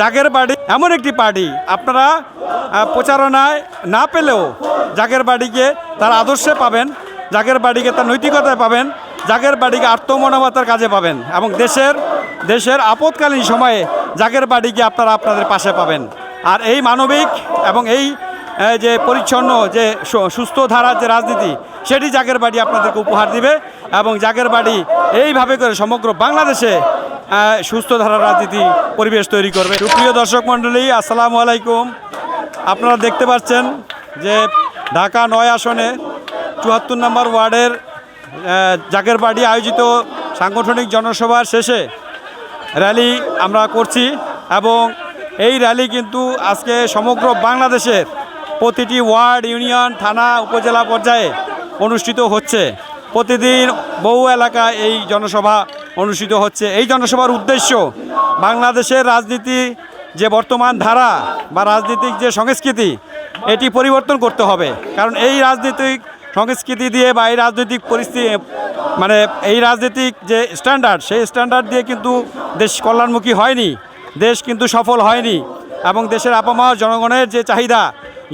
জাগের বাড়ি, এমন একটি পার্টি আপনারা প্রচারণায় না পেলেও জাগের বাড়িকে তার আদর্শে পাবেন, জাগের বাড়িকে তার নৈতিকতায় পাবেন, জাগের বাড়িকে আত্মমনবতার কাজে পাবেন এবং দেশের দেশের আপৎকালীন সময়ে জাগের বাড়িকে আপনারা আপনাদের পাশে পাবেন। আর এই মানবিক এবং এই যে পরিচ্ছন্ন, যে সুস্থ ধারার যে রাজনীতি, সেটি জাগের বাড়ি আপনাদেরকে উপহার দিবে এবং জাগের বাড়ি এইভাবে করে সমগ্র বাংলাদেশে সুস্থ ধারার রাজনীতি পরিবেশ তৈরি করবে। সুপ্রিয় দর্শক মণ্ডলী, আসসালামু আলাইকুম। আপনারা দেখতে পাচ্ছেন যে ঢাকা নয় আসনে চুয়াত্তর নম্বর ওয়ার্ডের জাগের বাড়ি আয়োজিত সাংগঠনিক জনসভার শেষে র্যালি আমরা করছি এবং এই র্যালি কিন্তু আজকে সমগ্র বাংলাদেশের প্রতিটি ওয়ার্ড, ইউনিয়ন, থানা, উপজেলা পর্যায়ে অনুষ্ঠিত হচ্ছে। প্রতিদিন বহু এলাকায় এই জনসভা অনুষ্ঠিত হচ্ছে। এই জনসভার উদ্দেশ্য বাংলাদেশের রাজনীতি যে বর্তমান ধারা বা রাজনৈতিক যে সংস্কৃতি, এটি পরিবর্তন করতে হবে। কারণ এই রাজনৈতিক সংস্কৃতি দিয়ে বা এই রাজনৈতিক পরিস্থিতি মানে এই রাজনৈতিক যে স্ট্যান্ডার্ড সেই স্ট্যান্ডার্ড দিয়ে কিন্তু দেশ কল্যাণমুখী হয়নি। দেশ কিন্তু সফল হয়নি। এবং দেশের আপামা জনগণের যে চাহিদা,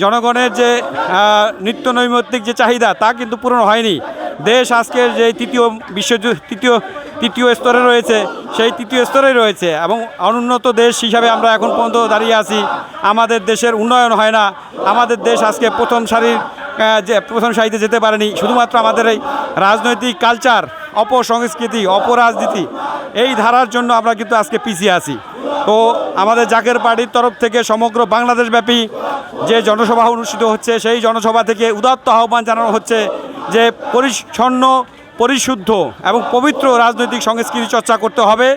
জনগণের যে নিত্য নৈমিত্তিক যে চাহিদা, তা কিন্তু পূরণ হয়নি। দেশ আজকের যে তৃতীয় বিশ্বযুদ্ধ তৃতীয় তৃতীয় স্তরে রয়েছে, সেই তৃতীয় স্তরে রয়েছে এবং অনুন্নত দেশ হিসাবে আমরা এখন পর্যন্ত দাঁড়িয়ে আছি। আমাদের দেশের উন্নয়ন হয় না। আমাদের দেশ আজকে প্রথম সারির যে, প্রথম সারিতে যেতে পারেনি। শুধুমাত্র আমাদের এই রাজনৈতিক কালচার, অপসংস্কৃতি, অপরাজনীতি, এই ধারার জন্য আমরা কিন্তু আজকে পিছিয়ে আছি। তো আমাদের জাকের পার্টির তরফ থেকে সমগ্র বাংলাদেশব্যাপী যে জনসভা অনুষ্ঠিত হচ্ছে, সেই জনসভা থেকে উদাত্ত আহ্বান জানানো হচ্ছে যে, পরিচ্ছন্ন পরিশুদ্ধ এবং পবিত্র রাজনৈতিক সংস্কৃতি চর্চা করতে হবে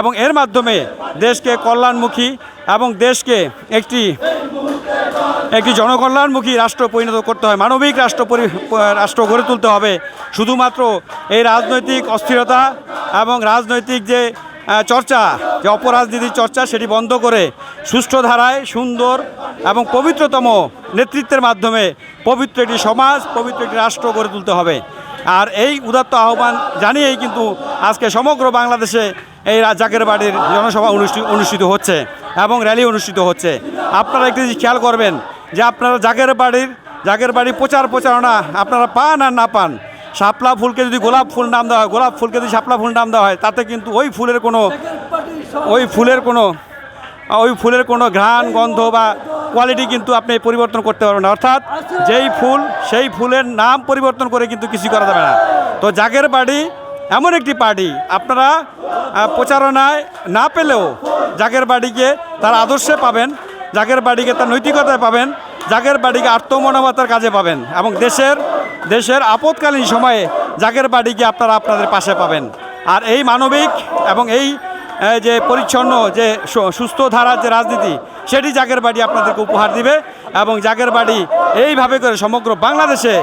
এবং এর মাধ্যমে দেশকে কল্যাণমুখী এবং দেশকে একটি একটি জনকল্যাণমুখী রাষ্ট্র পরিণত করতে হয় মানবিক রাষ্ট্র রাষ্ট্র গড়ে তুলতে হবে। শুধুমাত্র এই রাজনৈতিক অস্থিরতা এবং রাজনৈতিক যে চর্চা, যে অপরাজনীতির চর্চা, সেটি বন্ধ করে সুষ্ঠু ধারায় সুন্দর এবং পবিত্রতম নেতৃত্বের মাধ্যমে পবিত্র একটি সমাজ, পবিত্র একটি রাষ্ট্র গড়ে তুলতে হবে। আর এই উদাত্ত আহ্বান জানিয়েই কিন্তু আজকে সমগ্র বাংলাদেশে এই জাকের বাড়ির জনসভা অনুষ্ঠিত অনুষ্ঠিত হচ্ছে এবং র্যালি অনুষ্ঠিত হচ্ছে। আপনারা একটি খেয়াল করবেন যে আপনারা জাগের বাড়ির জাগের বাড়ির প্রচার প্রচারণা আপনারা পান আর না পান, শাপলা ফুলকে যদি গোলাপ ফুল নাম দেওয়া হয়, গোলাপ ফুলকে যদি শাপলা ফুল নাম দেওয়া হয়, তাতে কিন্তু ওই ফুলের কোনো, ওই ফুলের কোনো, ওই ফুলের কোনো ঘ্রাণ, গন্ধ বা কোয়ালিটি কিন্তু আপনি পরিবর্তন করতে পারবেন অর্থাৎ যেই ফুল, সেই ফুলের নাম পরিবর্তন করে কিন্তু কিছু করা যাবে না। তো জাগের বাড়ি, এমন একটি পার্টি আপনারা প্রচারণায় না পেলেও জাগের বাড়িকে তার আদর্শে পাবেন, জাগের বাড়িকে তার নৈতিকতায় পাবেন, জাগের বাড়িকে আত্মমনবতার কাজে পাবেন এবং দেশের দেশের আপৎকালীন সময়ে জাগের বাড়িকে আপনারা আপনাদের পাশে পাবেন। আর এই মানবিক এবং এই যে পরিচ্ছন্ন, যে সুস্থ ধারার যে রাজনীতি, সেটি জাগের বাড়ি আপনাদেরকে উপহার দিবে এবং জাগের বাড়ি এইভাবে করে সমগ্র বাংলাদেশে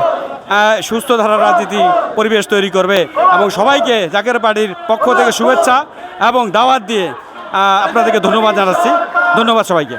সুস্থ ধারার রাজনীতি পরিবেশ তৈরি করবে এবং সবাইকে জাগের বাড়ির পক্ষ থেকে শুভেচ্ছা এবং দাওয়াত দিয়ে আপনাদেরকে ধন্যবাদ জানাচ্ছি। ধন্যবাদ সবাইকে।